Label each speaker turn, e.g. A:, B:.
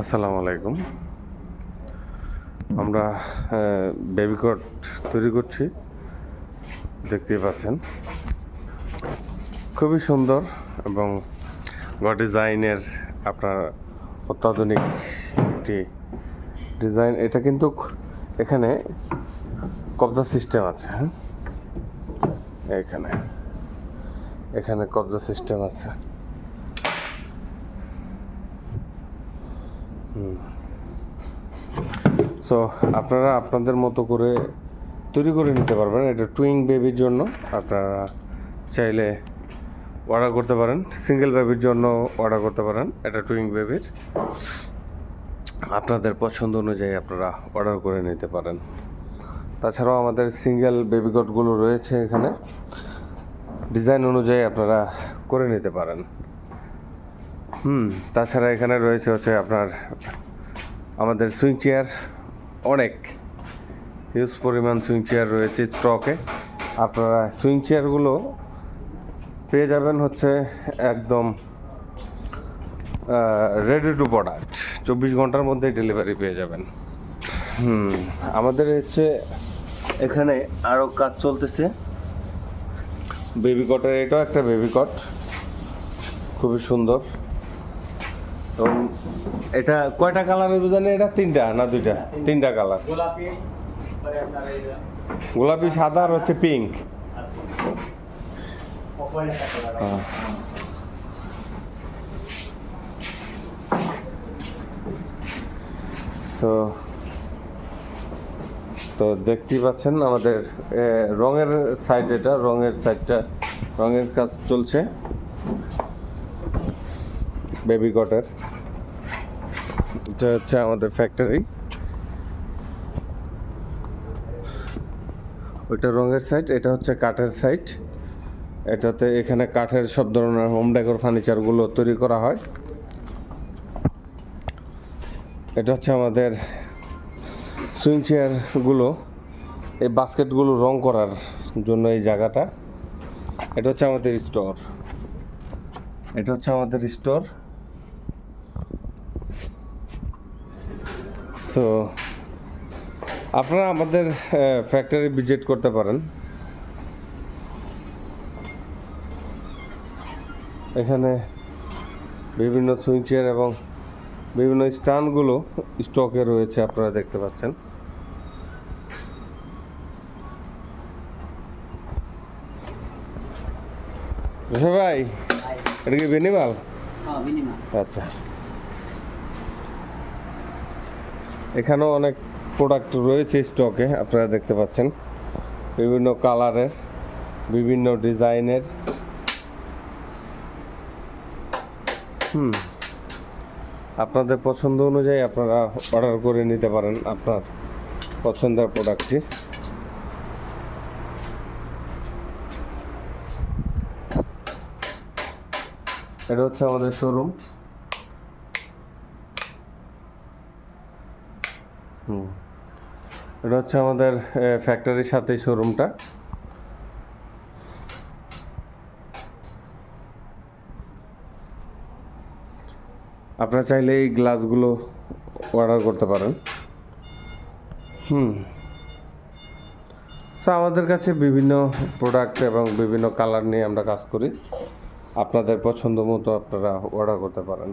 A: আসসালামু আলাইকুম। আমরা বেবিকট তৈরি করছি। দেখতেই পাচ্ছেন। খুবই সুন্দর এবং ডিজাইনের আপনার অত্যাধুনিক একটি ডিজাইন। এটা কিন্তু এখানে কবজা সিস্টেম আছে হ্যাঁ? এখানে। এখানে কবজা সিস্টেম আছে। সো আপনারা আপনাদের মতো করে তৈরি করে নিতে পারবেন। এটা টুইং বেবির জন্য আপনারা চাইলে অর্ডার করতে পারেন। সিঙ্গেল বেবির জন্য অর্ডার করতে পারেন। এটা টুইং বেবির আপনাদের পছন্দ অনুযায়ী আপনারা অর্ডার করে নিতে পারেন। তাছাড়াও আমাদের সিঙ্গেল বেবি কটগুলো রয়েছে এখানে। ডিজাইন অনুযায়ী আপনারা করে নিতে পারেন। হুম, তাছাড়া এখানে রয়েছে হচ্ছে আপনার আমাদের সুইং চেয়ার, অনেক হিউজ পরিমাণ সুইং চেয়ার রয়েছে স্টকে আপনারা সুইং চেয়ারগুলো পেয়ে যাবেন হচ্ছে একদম রেডি টু প্রোডাক্ট চব্বিশ ঘণ্টার মধ্যে ডেলিভারি পেয়ে যাবেন। হুম, আমাদের হচ্ছে এখানে আরও কাজ চলতেছে। বেবি কটের এটাও একটা বেবি কট খুবই সুন্দর। এবং এটা কয়টা কালারের জানেন এটা তিনটা না দুইটা? তিনটা কালার।
B: গোলাপি
A: সাদা আর হচ্ছে পিঙ্ক।
B: কালার
A: তো তো দেখতেই পাচ্ছেন আমাদের রঙের সাইড এটা রঙের সাইডটা রঙের কাজ চলছে। বেবি কটের এটা হচ্ছে আমাদের ফ্যাক্টরি ওইটা রঙের সাইড এটা হচ্ছে কাঠের সাইড এটাতে এখানে কাঠের সব ধরনের হোম ডেকোর ফার্নিচারগুলো তৈরি করা হয়। এটা হচ্ছে আমাদের সুইং চেয়ারগুলো এই বাস্কেটগুলো রং করার জন্য এই জায়গাটা। এটা হচ্ছে আমাদের স্টোর এটা হচ্ছে আমাদের স্টোর সো আপনারা আমাদের ফ্যাক্টরি ভিজিট করতে পারেন। এখানে বিভিন্ন সুইং চেয়ার এবং বিভিন্ন স্টানগুলো স্টকে রয়েছে আপনারা দেখতে পাচ্ছেন। ভাই এটা কি বেনিমাল
B: হ্যাঁ
A: আচ্ছা। এখানেও অনেক প্রোডাক্ট রয়েছে স্টকে আপনারা দেখতে পাচ্ছেন। বিভিন্ন কালারের বিভিন্ন ডিজাইনের হুম, আপনাদের পছন্দ অনুযায়ী আপনারা অর্ডার করে নিতে পারেন আপনার পছন্দের প্রোডাক্টটি এটা হচ্ছে আমাদের শোরুম হুম। এটা হচ্ছে আমাদের ফ্যাক্টরির সাথে শোরুমটা আপনারা চাইলে এই গ্লাসগুলো অর্ডার করতে পারেন। হুম। তো আমাদের কাছে বিভিন্ন প্রোডাক্ট এবং বিভিন্ন কালার নিয়ে আমরা কাজ করি। আপনাদের পছন্দ মতো আপনারা অর্ডার করতে পারেন।